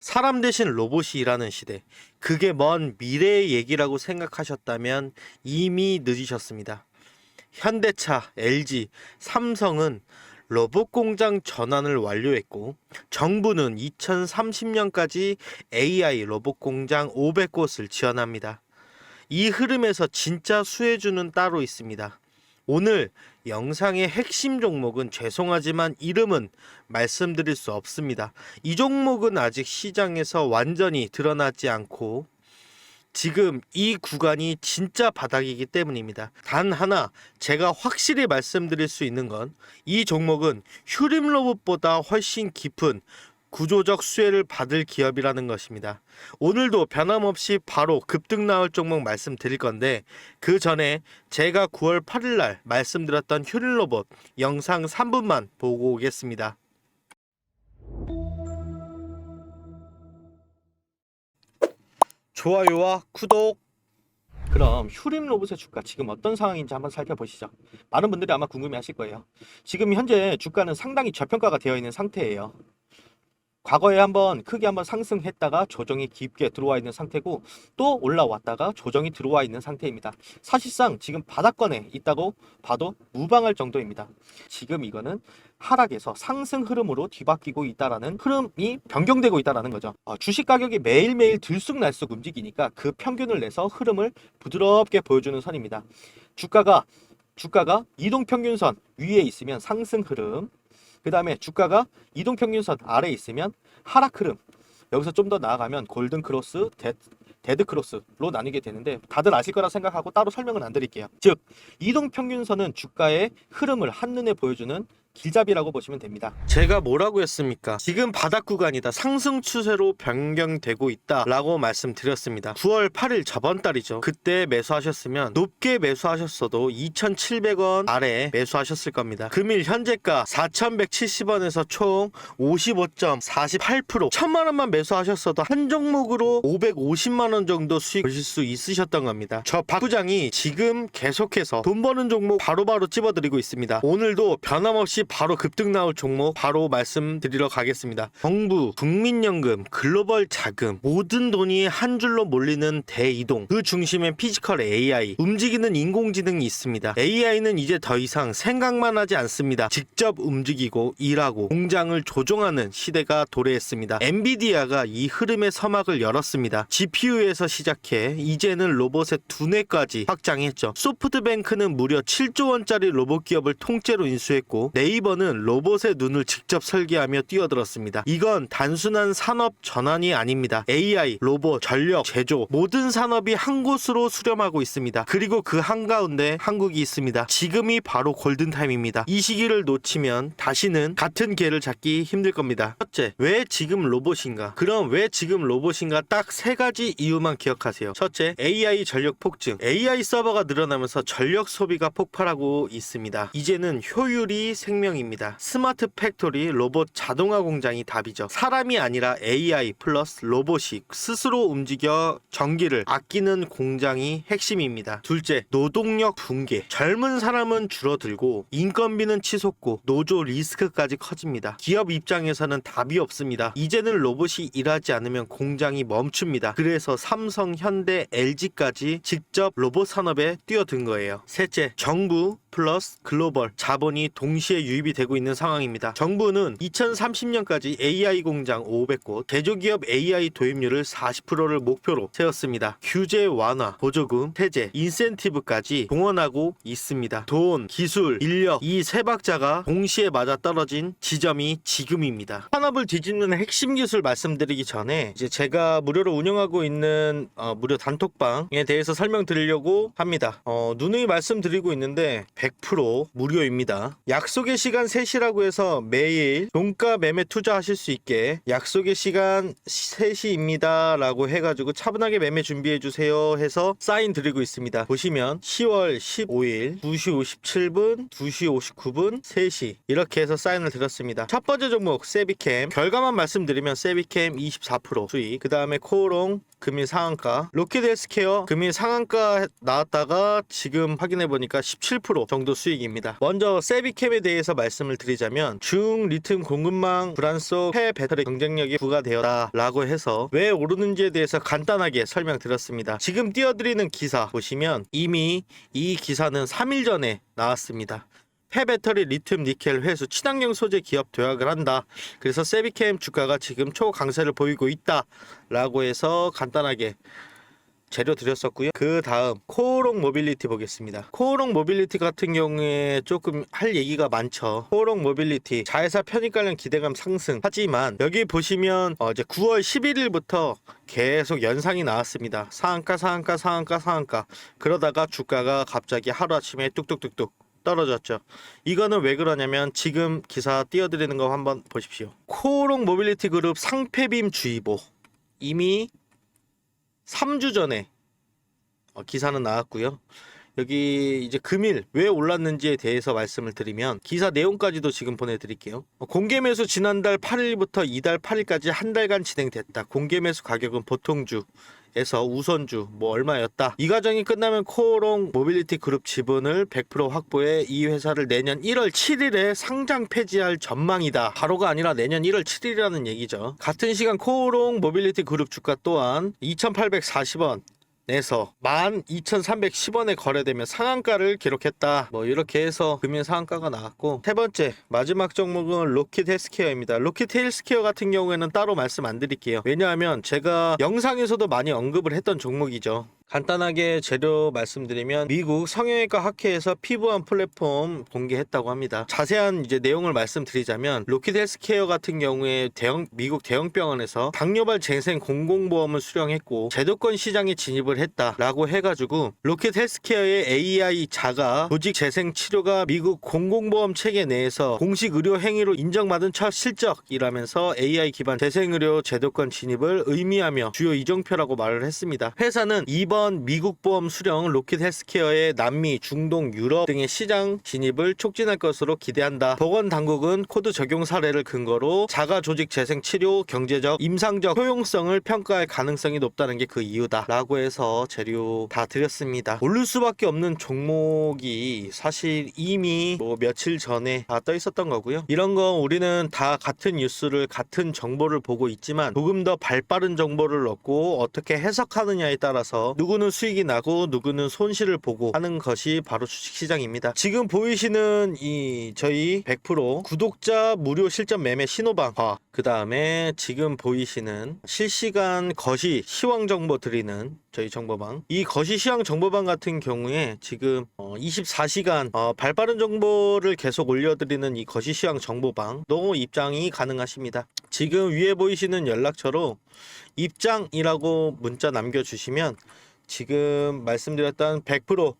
사람 대신 로봇이 일하는 시대. 그게 먼 미래의 얘기라고 생각하셨다면 이미 늦으셨습니다. 현대차, LG, 삼성은 로봇 공장 전환을 완료했고 정부는 2030년까지 AI 로봇 공장 500곳을 지원합니다. 이 흐름에서 진짜 수혜주는 따로 있습니다. 오늘 영상의 핵심 종목은 죄송하지만 이름은 말씀드릴 수 없습니다. 이 종목은 아직 시장에서 완전히 드러나지 않고 지금 이 구간이 진짜 바닥이기 때문입니다. 단 하나 제가 확실히 말씀드릴 수 있는 건 이 종목은 휴림 로봇보다 훨씬 깊은 구조적 수혜를 받을 기업이라는 것입니다. 오늘도 변함없이 바로 급등 나올 종목 말씀드릴 건데 그 전에 제가 9월 8일 날 말씀드렸던 휴림 로봇 영상 3분만 보고 오겠습니다. 좋아요와 구독. 그럼 휴림 로봇의 주가 지금 어떤 상황인지 한번 살펴보시죠. 많은 분들이 아마 궁금해 하실 거예요. 지금 현재 주가는 상당히 저평가가 되어 있는 상태예요. 과거에 한번 크게 한번 상승했다가 조정이 깊게 들어와 있는 상태고 또 올라왔다가 조정이 들어와 있는 상태입니다. 사실상 지금 바닥권에 있다고 봐도 무방할 정도입니다. 지금 이거는 하락에서 상승 흐름으로 뒤바뀌고 있다라는 흐름이 변경되고 있다라는 거죠. 어, 주식 가격이 매일매일 들쑥날쑥 움직이니까 그 평균을 내서 흐름을 부드럽게 보여주는 선입니다. 주가가 주가가 이동 평균선 위에 있으면 상승 흐름, 그 다음에 주가가 이동 평균선 아래에 있으면 하락 흐름. 여기서 좀 더 나아가면 골든 크로스, 데, 데드 크로스로 나뉘게 되는데 다들 아실 거라 생각하고 따로 설명은 안 드릴게요. 즉 이동 평균선은 주가의 흐름을 한눈에 보여주는 길잡이라고 보시면 됩니다. 제가 뭐라고 했습니까? 지금 바닥 구간이다. 상승 추세로 변경되고 있다 라고 말씀드렸습니다. 9월 8일 저번 달이죠. 그때 매수하셨으면 높게 매수하셨어도 2,700원 아래 매수하셨을 겁니다. 금일 현재가 4,170원에서 총 55.48% 천만 원만 매수하셨어도 한 종목으로 550만 원 정도 수익 보실 수 있으셨던 겁니다. 저 박 부장이 지금 계속해서 돈 버는 종목 바로바로 찝어드리고 있습니다. 오늘도 변함없이 바로 급등 나올 종목 바로 말씀드리러 가겠습니다. 정부, 국민연금, 글로벌 자금 모든 돈이 한 줄로 몰리는 대이동 그 중심엔 피지컬 AI 움직이는 인공지능이 있습니다. AI는 이제 더 이상 생각만 하지 않습니다. 직접 움직이고 일하고 공장을 조종하는 시대가 도래했습니다. 엔비디아가 이 흐름의 서막을 열었습니다. GPU에서 시작해 이제는 로봇의 두뇌까지 확장했죠. 소프트뱅크는 무려 7조 원짜리 로봇 기업을 통째로 인수했고 네이 버는 로봇의 눈을 직접 설계하며 뛰어들었습니다. 이건 단순한 산업 전환이 아닙니다. AI, 로봇, 전력, 제조 모든 산업이 한 곳으로 수렴하고 있습니다. 그리고 그 한가운데 한국이 있습니다. 지금이 바로 골든타임입니다. 이 시기를 놓치면 다시는 같은 기회를 잡기 힘들 겁니다. 첫째, 왜 지금 로봇인가? 그럼 왜 지금 로봇인가? 딱 세 가지 이유만 기억하세요. 첫째, AI 전력 폭증. AI 서버가 늘어나면서 전력 소비가 폭발하고 있습니다. 이제는 효율이 생 명입니다. 스마트 팩토리, 로봇 자동화 공장이 답이죠. 사람이 아니라 AI 플러스 로봇이 스스로 움직여 전기를 아끼는 공장이 핵심입니다. 둘째, 노동력 붕괴. 젊은 사람은 줄어들고 인건비는 치솟고 노조 리스크까지 커집니다. 기업 입장에서는 답이 없습니다. 이제는 로봇이 일하지 않으면 공장이 멈춥니다. 그래서 삼성, 현대, LG까지 직접 로봇 산업에 뛰어든 거예요. 셋째, 정부 플러스 글로벌 자본이 동시에 유입이 되고 있는 상황입니다. 정부는 2030년까지 AI 공장 500곳, 대조기업 AI 도입률을 40%를 목표로 세웠습니다. 규제 완화, 보조금, 세제, 인센티브까지 동원하고 있습니다. 돈, 기술, 인력 이 세 박자가 동시에 맞아 떨어진 지점이 지금입니다. 산업을 뒤집는 핵심 기술 말씀드리기 전에 이제 제가 무료로 운영하고 있는 어, 무료 단톡방에 대해서 설명드리려고 합니다. 어, 누누이 말씀드리고 있는데 100% 무료입니다. 약속의 시간 3시라고 해서 매일 종가 매매 투자하실 수 있게 약속의 시간 3시입니다 라고 해가지고 차분하게 매매 준비해 주세요 해서 사인 드리고 있습니다. 보시면 10월 15일 2시 57분, 2시 59분, 3시 이렇게 해서 사인을 드렸습니다. 첫 번째 종목 세비캠 결과만 말씀드리면 세비캠 24% 수익 그 다음에 코오롱 금일 상한가 로켓 헬스케어 금일 상한가 나왔다가 지금 확인해 보니까 17% 정도 수익입니다. 먼저 세비캠에 대해서 말씀을 드리자면 중 리튬 공급망 불안 속 폐 배터리 경쟁력이 부과되었다 라고 해서 왜 오르는지에 대해서 간단하게 설명드렸습니다. 지금 띄워드리는 기사 보시면 이미 이 기사는 3일 전에 나왔습니다. 폐배터리 리튬 니켈 회수 친환경 소재 기업 도약을 한다. 그래서 세비캠 주가가 지금 초강세를 보이고 있다라고 해서 간단하게 재료 드렸었고요. 그 다음 코오롱 모빌리티 보겠습니다. 코오롱 모빌리티 같은 경우에 조금 할 얘기가 많죠. 코오롱 모빌리티 자회사 편입 관련 기대감 상승. 하지만 여기 보시면 어 이제 9월 11일부터 계속 연상이 나왔습니다. 상한가 상한가 상한가 상한가. 그러다가 주가가 갑자기 하루아침에 뚝뚝뚝뚝 떨어졌죠. 이거는 왜 그러냐면 지금 기사 띄워드리는 거 한번 보십시오. 코오롱 모빌리티 그룹 상폐빔 주의보 이미 3주 전에 어, 기사는 나왔고요. 여기 이제 금일 왜 올랐는지에 대해서 말씀을 드리면 기사 내용까지도 지금 보내드릴게요. 어, 공개 매수 지난달 8일부터 이달 8일까지 한 달간 진행됐다. 공개 매수 가격은 보통주. 에서 우선주 뭐 얼마였다. 이 과정이 끝나면 코오롱 모빌리티 그룹 지분을 100% 확보해 이 회사를 내년 1월 7일에 상장 폐지할 전망이다. 바로가 아니라 내년 1월 7일이라는 얘기죠. 같은 시간 코오롱 모빌리티 그룹 주가 또한 2,840원 내서 12,310원에 거래되며 상한가를 기록했다. 뭐 이렇게 해서 금일 상한가가 나왔고 세 번째 마지막 종목은 로킷 헬스케어입니다. 로킷 헬스케어 같은 경우에는 따로 말씀 안 드릴게요. 왜냐하면 제가 영상에서도 많이 언급을 했던 종목이죠. 간단하게 재료 말씀드리면 미국 성형외과 학회에서 피부암 플랫폼 공개했다고 합니다. 자세한 이제 내용을 말씀드리자면 로킷 헬스케어 같은 경우에 대형 미국 대형 병원에서 당뇨발 재생 공공보험을 수령했고 제도권 시장에 진입을 했다라고 해가지고 로킷 헬스케어의 AI 자가 조직 재생 치료가 미국 공공보험 체계 내에서 공식 의료 행위로 인정받은 첫 실적이라면서 AI 기반 재생 의료 제도권 진입을 의미하며 주요 이정표라고 말을 했습니다. 회사는 이번 미국 보험 수령 로킷 헬스케어의 남미, 중동, 유럽 등의 시장 진입을 촉진할 것으로 기대한다. 보건 당국은 코드 적용 사례를 근거로 자가 조직 재생 치료 경제적, 임상적 효용성을 평가할 가능성이 높다는 게 그 이유다라고 해서 재료 다 드렸습니다. 오를 수밖에 없는 종목이 사실 이미 뭐 며칠 전에 다 떠 있었던 거고요. 이런 거 우리는 다 같은 뉴스를 같은 정보를 보고 있지만 조금 더 발빠른 정보를 얻고 어떻게 해석하느냐에 따라서 누구 는 수익이 나고 누구는 손실을 보고 하는 것이 바로 주식시장입니다. 지금 보이시는 이 저희 100% 구독자 무료 실전 매매 신호방화 그 다음에 지금 보이시는 실시간 거시 시황 정보 드리는 저희 정보방 이 거시 시황 정보방 같은 경우에 지금 어 24시간 어 발빠른 정보를 계속 올려드리는 이 거시 시황 정보방도 입장이 가능하십니다. 지금 위에 보이시는 연락처로 입장이라고 문자 남겨주시면 지금 말씀드렸던 100%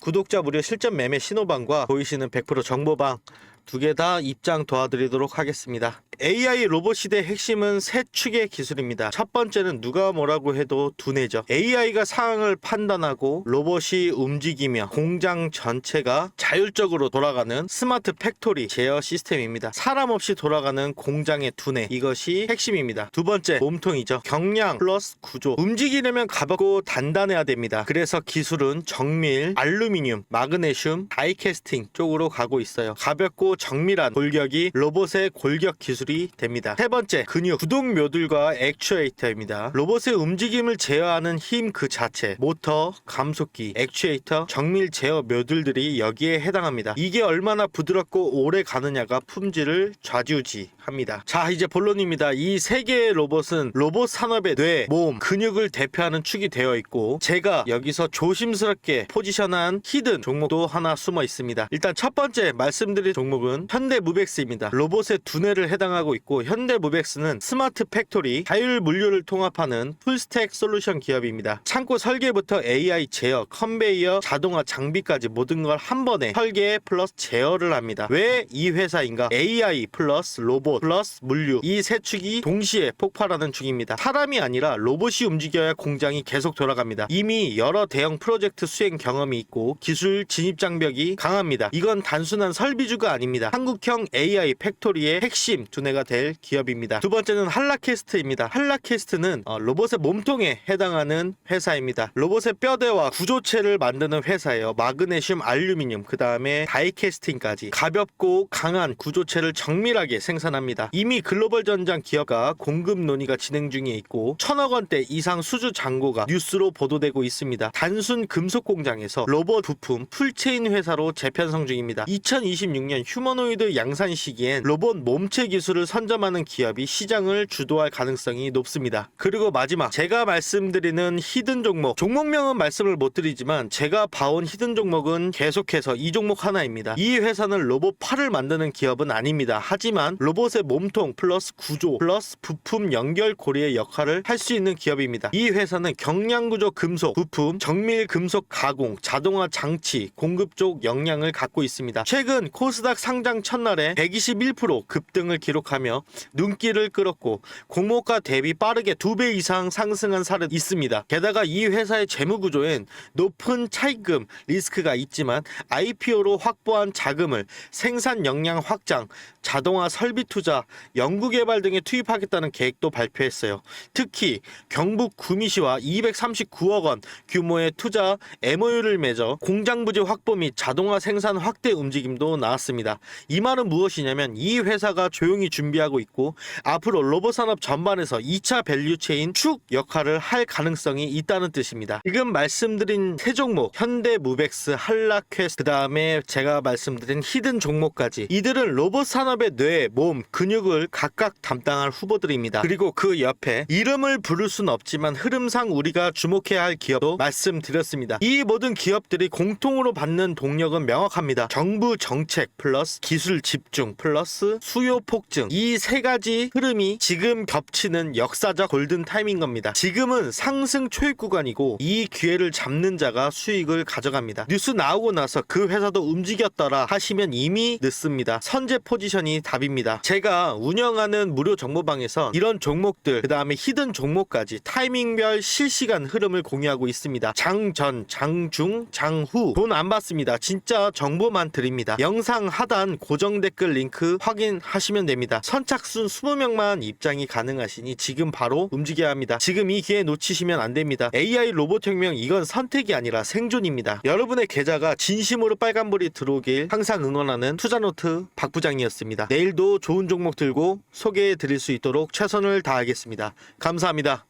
구독자 무료 실전 매매 신호방과 보이시는 100% 정보방 두 개 다 입장 도와드리도록 하겠습니다. AI 로봇 시대의 핵심은 세 축의 기술입니다. 첫 번째는 누가 뭐라고 해도 두뇌죠. AI가 상황을 판단하고 로봇이 움직이며 공장 전체가 자율적으로 돌아가는 스마트 팩토리 제어 시스템입니다. 사람 없이 돌아가는 공장의 두뇌 이것이 핵심입니다. 두 번째 몸통이죠. 경량 플러스 구조. 움직이려면 가볍고 단단해야 됩니다. 그래서 기술은 정밀, 알루미늄, 마그네슘, 다이캐스팅 쪽으로 가고 있어요. 가볍고 정밀한 골격이 로봇의 골격 기술이 됩니다. 세 번째, 근육, 구동 묘들과 액추에이터입니다. 로봇의 움직임을 제어하는 힘 그 자체, 모터, 감속기, 액추에이터, 정밀 제어 묘들들이 여기에 해당합니다. 이게 얼마나 부드럽고 오래 가느냐가 품질을 좌지우지 합니다. 자, 이제 본론입니다. 이 세 개의 로봇은 로봇 산업의 뇌, 몸, 근육을 대표하는 축이 되어 있고 제가 여기서 조심스럽게 포지션한 히든 종목도 하나 숨어 있습니다. 일단 첫 번째 말씀드릴 종목은 현대무벡스입니다. 로봇의 두뇌를 해당하고 있고 현대무벡스는 스마트 팩토리, 자율 물류를 통합하는 풀스택 솔루션 기업입니다. 창고 설계부터 AI 제어, 컨베이어, 자동화 장비까지 모든 걸 한 번에 설계 플러스 제어를 합니다. 왜 이 회사인가? AI 플러스 로봇 로봇 플러스 물류 이 세 축이 동시에 폭발하는 중입니다. 사람이 아니라 로봇이 움직여야 공장이 계속 돌아갑니다. 이미 여러 대형 프로젝트 수행 경험이 있고 기술 진입 장벽이 강합니다. 이건 단순한 설비주가 아닙니다. 한국형 AI 팩토리의 핵심 두뇌가 될 기업입니다. 두 번째는 한라캐스트입니다. 한라캐스트는 어, 로봇의 몸통에 해당하는 회사입니다. 로봇의 뼈대와 구조체를 만드는 회사예요. 마그네슘, 알루미늄, 그 다음에 다이캐스팅까지 가볍고 강한 구조체를 정밀하게 생산합니다. 이미 글로벌 전장 기업과 공급 논의가 진행 중에 있고 천억 원대 이상 수주 잔고가 뉴스로 보도되고 있습니다. 단순 금속 공장에서 로봇 부품 풀체인 회사로 재편성 중입니다. 2026년 휴머노이드 양산 시기엔 로봇 몸체 기술을 선점하는 기업이 시장을 주도할 가능성이 높습니다. 그리고 마지막 제가 말씀드리는 히든 종목 종목명은 말씀을 못 드리지만 제가 봐온 히든 종목은 계속해서 이 종목 하나입니다. 이 회사는 로봇 팔을 만드는 기업은 아닙니다. 하지만 로봇 의 몸통 플러스 구조 플러스 부품 연결 고리의 역할을 할 수 있는 기업입니다. 이 회사는 경량구조 금속 부품 정밀 금속 가공 자동화 장치 공급 쪽 역량을 갖고 있습니다. 최근 코스닥 상장 첫날에 121% 급등을 기록하며 눈길을 끌었고 공모가 대비 빠르게 두배 이상 상승한 사례 있습니다. 게다가 이 회사의 재무 구조엔 높은 차입금 리스크가 있지만 IPO로 확보한 자금을 생산 역량 확장, 자동화 설비 투자, 연구 개발 등에 투입하겠다는 계획도 발표했어요. 특히 경북 구미시와 239억 원 규모의 투자 MOU를 맺어 공장 부지 확보 및 자동화 생산 확대 움직임도 나왔습니다. 이 말은 무엇이냐면 이 회사가 조용히 준비하고 있고 앞으로 로봇 산업 전반에서 2차 밸류체인 축 역할을 할 가능성이 있다는 뜻입니다. 지금 말씀드린 세 종목 현대 무벡스, 한라퀘스 그 다음에 제가 말씀드린 히든 종목까지 이들은 로봇 산업의 뇌, 몸, 근육을 각각 담당할 후보들입니다. 그리고 그 옆에 이름을 부를 순 없지만 흐름상 우리가 주목해야 할 기업도 말씀드렸습니다. 이 모든 기업들이 공통으로 받는 동력은 명확합니다. 정부 정책 플러스 기술 집중 플러스 수요 폭증 이 세 가지 흐름이 지금 겹치는 역사적 골든 타임인 겁니다. 지금은 상승 초입 구간이고 이 기회를 잡는 자가 수익을 가져갑니다. 뉴스 나오고 나서 그 회사도 움직였더라 하시면 이미 늦습니다. 선제 포지션이 답입니다. 제가 운영하는 무료 정보방에서 이런 종목들 그 다음에 히든 종목까지 타이밍별 실시간 흐름을 공유하고 있습니다. 장전, 장중, 장후 돈 안 받습니다. 진짜 정보만 드립니다. 영상 하단 고정 댓글 링크 확인하시면 됩니다. 선착순 20명만 입장이 가능하시니 지금 바로 움직여야 합니다. 지금 이 기회 놓치시면 안 됩니다. AI 로봇 혁명 이건 선택이 아니라 생존입니다. 여러분의 계좌가 진심으로 빨간불이 들어오길 항상 응원하는 투자노트 박 부장이었습니다. 내일도 좋은 종목 들고 소개해 드릴 수 있도록 최선을 다하겠습니다. 감사합니다.